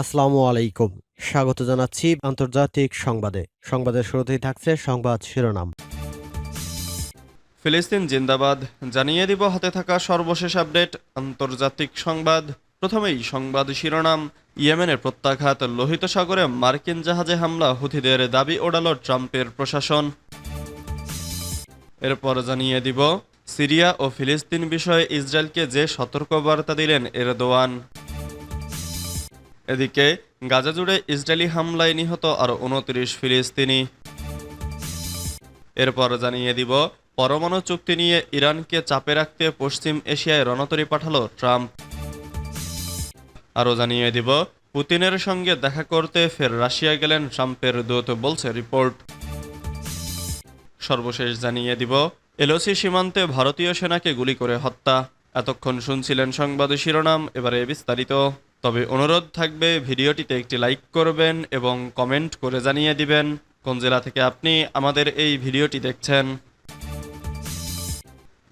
আসসালামু আলাইকুম। স্বাগত জানাচ্ছি আন্তর্জাতিক সংবাদে। সংবাদের শুরুতেই থাকছে সংবাদ শিরোনাম। ফিলিস্তিন জিন্দাবাদ। জানিয়ে দিব হাতে থাকা সর্বশেষ আপডেট, আন্তর্জাতিক সংবাদ। প্রথমেই সংবাদ শিরোনাম, ইয়েমেনের প্রত্যাঘাত, লোহিত সাগরে মার্কিন জাহাজে হামলা, হুথিদের দাবি ওড়াল ট্রাম্পের প্রশাসন। এরপর জানিয়ে দিব, সিরিয়া ও ফিলিস্তিন বিষয়ে ইসরায়েলকে যে সতর্কবার্তা দিলেন এরদোয়ান। এদিকে গাজা জুড়ে ইসরায়েলি হামলায় নিহত আরও উনত্রিশ ফিলিস্তিনি। এরপর জানিয়ে দিব, পরমাণু চুক্তি নিয়ে ইরানকে চাপে রাখতে পশ্চিম এশিয়ায় রণতরী পাঠালো ট্রাম্প। আরও জানিয়ে দিব, পুতিনের সঙ্গে দেখা করতে ফের রাশিয়া গেলেন ট্রাম্পের দূত, বলছে রিপোর্ট। সর্বশেষ জানিয়ে দিব, এলওসি সীমান্তে ভারতীয় সেনাকে গুলি করে হত্যা। এতক্ষণ শুনছিলেন সংবাদ শিরোনাম, এবারে বিস্তারিত। তবে অনুরোধ থাকবে ভিডিওটিতে একটি লাইক করবেন এবং কমেন্ট করে জানিয়ে দিবেন কোন জেলা থেকে আপনি আমাদের এই ভিডিওটি দেখছেন।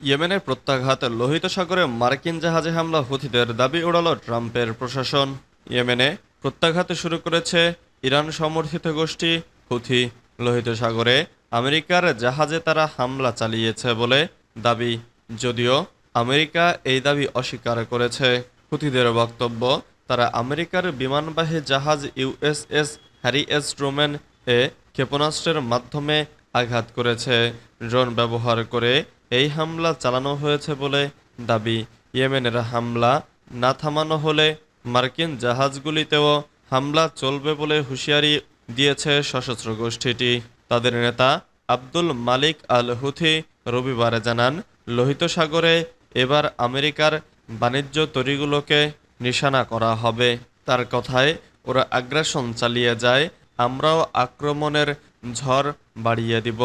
ইয়েমেনের প্রত্যাঘাত লোহিত সাগরে মার্কিন জাহাজে হামলা, হুথিদের দাবি উড়াল ট্রাম্পের প্রশাসন। ইয়েমেনে প্রত্যাঘাত শুরু করেছে ইরান সমর্থিত গোষ্ঠী, হুথি। লোহিত সাগরে আমেরিকার জাহাজে তারা হামলা চালিয়েছে বলে দাবি। যদিও আমেরিকা এই দাবি অস্বীকার করেছে। হুথিদের বক্তব্য তারা আমেরিকার বিমানবাহী জাহাজ ইউএসএস হ্যারি এস ট্রুম্যান এ ক্ষেপণাস্ত্রের মাধ্যমে আঘাত করেছে। ড্রোন ব্যবহার করে এই হামলা চালানো হয়েছে বলে দাবি। ইয়েমেনের হামলা না থামানো হলে মার্কিন জাহাজগুলিতেও হামলা চলবে বলে হুঁশিয়ারি দিয়েছে সশস্ত্র গোষ্ঠীটি। তাদের নেতা আব্দুল মালিক আল হুথি রবিবার জানান, লোহিত সাগরে এবার আমেরিকার বাণিজ্য তরিগুলোকে নিশানা করা হবে। তার কথায় ওরা আগ্রাসন চালিয়ে যায়। আমরাও আক্রমণের ঝড় বাড়িয়ে দিব।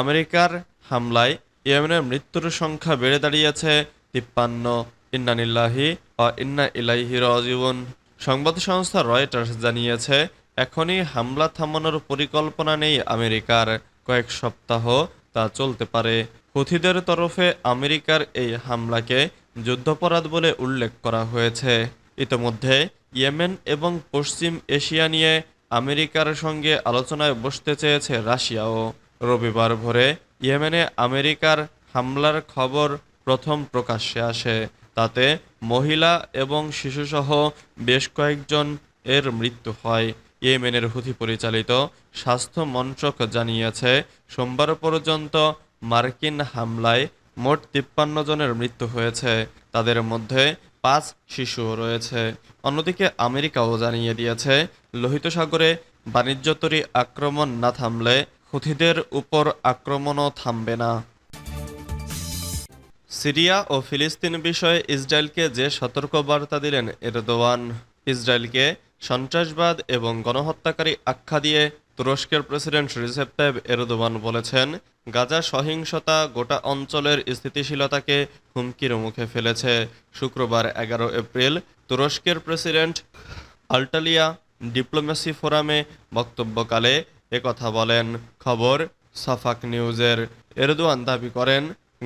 আমেরিকার হামলায় ইয়েমেনের মৃত্যুর সংখ্যা বেড়ে দাঁড়িয়েছে তিপ্পান্ন। ইন্নানিল্লাহি ও ইন্না ইলাইহি রাজিউন। সংবাদ সংস্থা রয়টার্স জানিয়েছে, এখনই হামলা থামানোর পরিকল্পনা নেই আমেরিকার। কয়েক সপ্তাহ তা চলতে পারে। হুথিদের তরফে আমেরিকার এই হামলাকে যুদ্ধাপরাধ বলে উল্লেখ করা হয়েছে। ইতোমধ্যে ইয়েমেন এবং পশ্চিম এশিয়া নিয়ে আমেরিকার সঙ্গে আলোচনায় বসতে চেয়েছে রাশিয়াও। রবিবার ভোরে ইয়েমেনে আমেরিকার হামলার খবর প্রথম প্রকাশ্যে আসে। তাতে মহিলা এবং শিশুসহ বেশ কয়েকজন এর মৃত্যু হয়। ইয়েমেনের হুথি পরিচালিত স্বাস্থ্য মন্ত্রক জানিয়েছে, সোমবার পর্যন্ত মার্কিন হামলায় মোট তিপ্পান্ন জনের মৃত্যু হয়েছে। তাদের মধ্যে পাঁচ শিশুও রয়েছে। অন্যদিকে আমেরিকাও জানিয়ে দিয়েছে, লোহিত সাগরে বাণিজ্য বাণিজ্যতরী আক্রমণ না থামলে হুথিদের উপর আক্রমণও থামবে না। সিরিয়া ও ফিলিস্তিন বিষয়ে ইসরায়েলকে যে সতর্কবার্তা দিলেন এরদোয়ান, ইসরায়েলকে সন্ত্রাসবাদ এবং গণহত্যাকারী আখ্যা দিয়ে তুরস্কের প্রেসিডেন্ট রিসেপ তাইব এরদোয়ান বলেছেন, গাজা সহিংসতা গোটা অঞ্চলের স্থিতিশীলতাকে হুমকির মুখে ফেলেছে। শুক্রবার এগারো এপ্রিল তুরস্কের প্রেসিডেন্ট আল্টালিয়া ডিপ্লোমেসি ফোরামে বক্তব্যকালে একথা বলেন। খবর সাফাক নিউজের। এরদোয়ান দাবি করেন,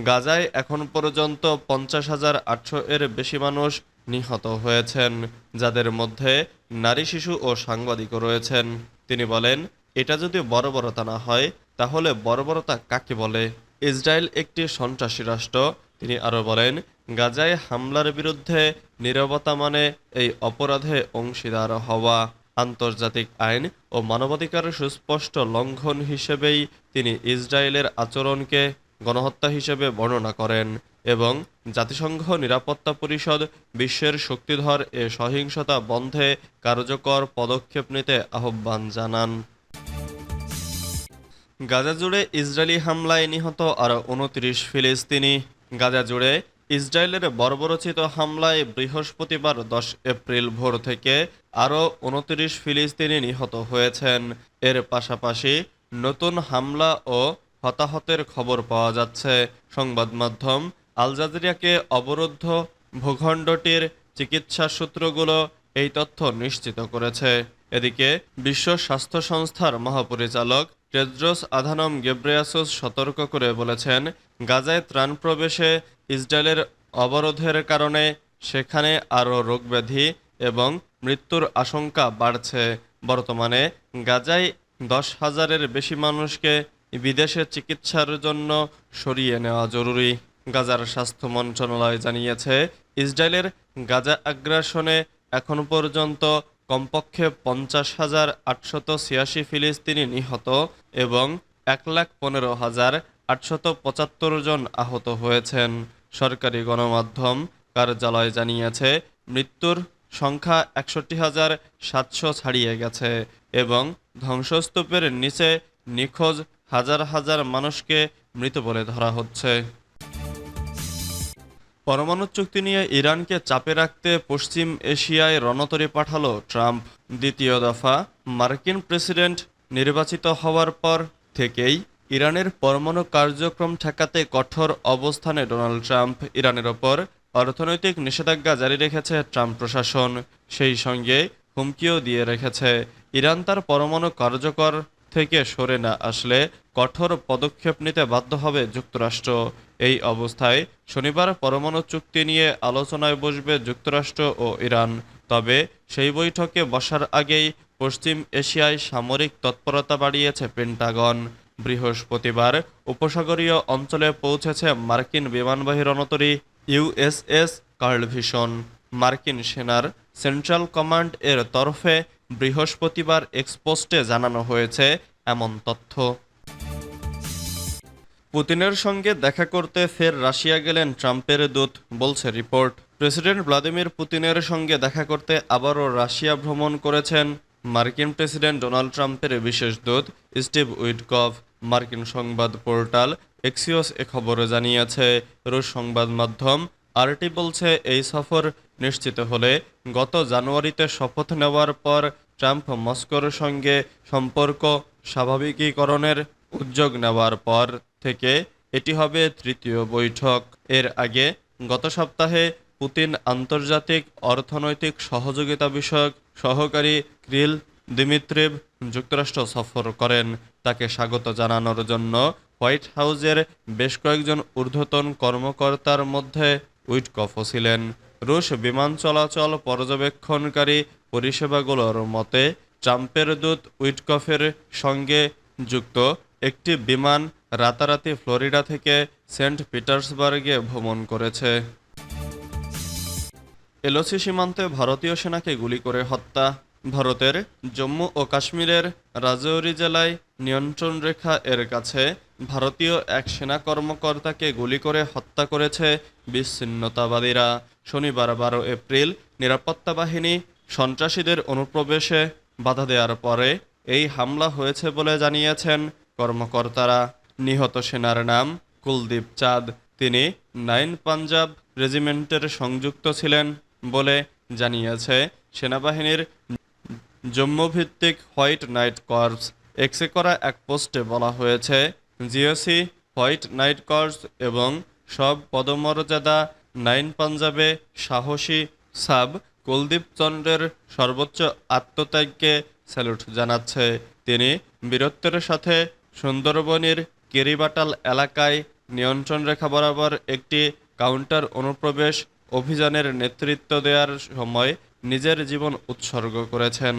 গাজায় এখন পর্যন্ত পঞ্চাশ হাজার আটশো এর বেশি মানুষ নিহত হয়েছেন, যাদের মধ্যে নারী শিশু ও সাংবাদিকও রয়েছেন। তিনি বলেন, এটা যদি বর্বরতা না হয়, তাহলে বর্বরতা কাকে বলে? ইসরায়েল একটি সন্ত্রাসী রাষ্ট্র। তিনি আরও বলেন, গাজায় হামলার বিরুদ্ধে নীরবতা মানে এই অপরাধে অংশীদার হওয়া। আন্তর্জাতিক আইন ও মানবাধিকার সুস্পষ্ট লঙ্ঘন হিসেবেই তিনি ইসরায়েলের আচরণকে গণহত্যা হিসেবে বর্ণনা করেন। এবং জাতিসংঘ নিরাপত্তা পরিষদ বিশ্বের শক্তিধর এ সহিংসতা বন্ধে কার্যকর পদক্ষেপ নিতে আহ্বান জানান। গাজা জুড়ে ইসরায়েলি হামলায় নিহত আরও উনত্রিশ ফিলিস্তিনি। গাজা জুড়ে ইসরায়েলের বর্বরচিত হামলায় বৃহস্পতিবার দশ এপ্রিল ভোর থেকে আরও উনত্রিশ ফিলিস্তিনি নিহত হয়েছেন। এর পাশাপাশি নতুন হামলা ও হতাহতের খবর পাওয়া যাচ্ছে। সংবাদ মাধ্যম আল জাজিরিয়াকে অবরুদ্ধ ভূখণ্ডটির চিকিৎসা সূত্রগুলো এই তথ্য নিশ্চিত করেছে। এদিকে বিশ্ব স্বাস্থ্য সংস্থার মহাপরিচালক টেড্রোস আধানম গেব্রেয়াসুস সতর্ক করে বলেছেন, গাজায় ত্রাণ প্রবেশে ইসরায়েলের অবরোধের কারণে সেখানে আরও রোগব্যাধি এবং মৃত্যুর আশঙ্কা বাড়ছে। বর্তমানে গাজায় দশ হাজারের বেশি মানুষকে বিদেশে চিকিৎসার জন্য সরিয়ে নেওয়া জরুরি। গাজার স্বাস্থ্য মন্ত্রণালয় জানিয়েছে, ইসরায়েলের গাজা আগ্রাসনে এখন পর্যন্ত কমপক্ষে পঞ্চাশ হাজার আটশত ছিয়াশি ফিলিস্তিনি নিহত এবং এক লাখ পনেরো হাজার আটশত পঁচাত্তর জন আহত হয়েছেন। সরকারি গণমাধ্যম কার্যালয় জানিয়েছে, মৃত্যুর সংখ্যা একষট্টি হাজার সাতশো ছাড়িয়ে গেছে এবং ধ্বংসস্তূপের নিচে নিখোঁজ হাজার হাজার মানুষকে মৃত বলে ধরা হচ্ছে। পরমাণু চুক্তি নিয়ে ইরানকে চাপে রাখতে পশ্চিম এশিয়ায় রণতরী পাঠালো ট্রাম্প। দ্বিতীয় দফা, মার্কিন প্রেসিডেন্ট নির্বাচিত হওয়ার পর থেকেই ইরানের পরমাণু কার্যক্রম ঠেকাতে কঠোর অবস্থানে ডোনাল্ড ট্রাম্প। ইরানের ওপর অর্থনৈতিক নিষেধাজ্ঞা জারি রেখেছে ট্রাম্প প্রশাসন। সেই সঙ্গে হুমকিও দিয়ে রেখেছে। ইরান তার পরমাণু কার্যকর থেকে সরে না আসলে কঠোর পদক্ষেপ নিতে বাধ্য হবে যুক্তরাষ্ট্র। এই অবস্থায় শনিবার পরমাণু চুক্তি নিয়ে আলোচনায় বসবে যুক্তরাষ্ট্র ও ইরান। তবে সেই বৈঠকে বসার আগেই পশ্চিম এশিয়ায় সামরিক তৎপরতা বাড়িয়েছে পেন্টাগন। বৃহস্পতিবার উপসাগরীয় অঞ্চলে পৌঁছেছে মার্কিন বিমানবাহী রণতরী ইউএসএস কার্লভিশন। মার্কিন সেনার সেন্ট্রাল কমান্ড এর তরফে বৃহস্পতিবার এক্সপোস্টে জানানো হয়েছে এমন তথ্য। পুতিনের সঙ্গে দেখা করতে ফের রাশিয়া গেলেন ট্রাম্পের দূত, বলছে রিপোর্ট। প্রেসিডেন্ট ভ্লাদিমির পুতিনের সঙ্গে দেখা করতে আবারও রাশিয়া ভ্রমণ করেছেন মার্কিন প্রেসিডেন্ট ডোনাল্ড ট্রাম্পের বিশেষ দূত, স্টিভ উইটকভ মার্কিন সংবাদ পোর্টাল এক্সিওস এ খবর জানিয়েছে, রুশ সংবাদ মাধ্যম আরটি বলছে, এই সফর নিশ্চিত হলে গত জানুয়ারিতে শপথ নেওয়ার পর ট্রাম্প মস্কোর সঙ্গে সম্পর্ক স্বাভাবিকীকরণের উদ্যোগ নেওয়ার পর থেকে এটি হবে তৃতীয় বৈঠক। এর আগে গত সপ্তাহে পুতিন আন্তর্জাতিক অর্থনৈতিক সহযোগিতা বিষয়ক সহকারী ক্রিল দিমিত্রিভ যুক্তরাষ্ট্র সফর করেন। তাকে স্বাগত জানানোর জন্য হোয়াইট হাউজের বেশ কয়েকজন ঊর্ধ্বতন কর্মকর্তার মধ্যে উইটকফও ছিলেন। রুশ বিমান চলাচল পর্যবেক্ষণকারী পরিষেবাগুলোর মতে, ট্রাম্পের দূত উইটকফের সঙ্গে যুক্ত একটি বিমান রাতারাতি ফ্লোরিডা থেকে সেন্ট পিটার্সবার্গে ভ্রমণ করেছে। এলওসি সীমান্তে ভারতীয় সেনাকে গুলি করে হত্যা। ভারতের জম্মু ও কাশ্মীরের রাজৌরি জেলায় নিয়ন্ত্রণ রেখা এর কাছে ভারতীয় এক সেনা কর্মকর্তাকে গুলি করে হত্যা করেছে বিচ্ছিন্নতাবাদীরা। শনিবার বারো এপ্রিল নিরাপত্তা বাহিনী সন্ত্রাসীদের অনুপ্রবেশে বাধা দেওয়ার পরে এই হামলা হয়েছে বলে জানিয়েছেন কর্মকর্তারা নিহত সেনার নাম কুলদীপ চাঁদ। তিনি নাইন পাঞ্জাব রেজিমেন্টের সংযুক্ত ছিলেন বলে জানিয়েছে সেনাবাহিনীর জম্মুভিত্তিক হোয়াইট নাইট কর্পস। এক্সে করা এক পোস্টে বলা হয়েছে, জিওসি, হোয়াইট নাইট কর্পস এবং সব পদমর্যাদা নাইন পাঞ্জাবে সাহসী সাব কুলদীপ চন্দ্রের সর্বোচ্চ আত্মত্যাগকে স্যালুট জানাচ্ছে। তিনি বীরত্বের সাথে সুন্দরবনের কেরিবাটাল এলাকায় নিয়ন্ত্রণ রেখা বরাবর একটি কাউন্টার অনুপ্রবেশ অভিযানের নেতৃত্ব দেওয়ার সময় নিজের জীবন উৎসর্গ করেছেন।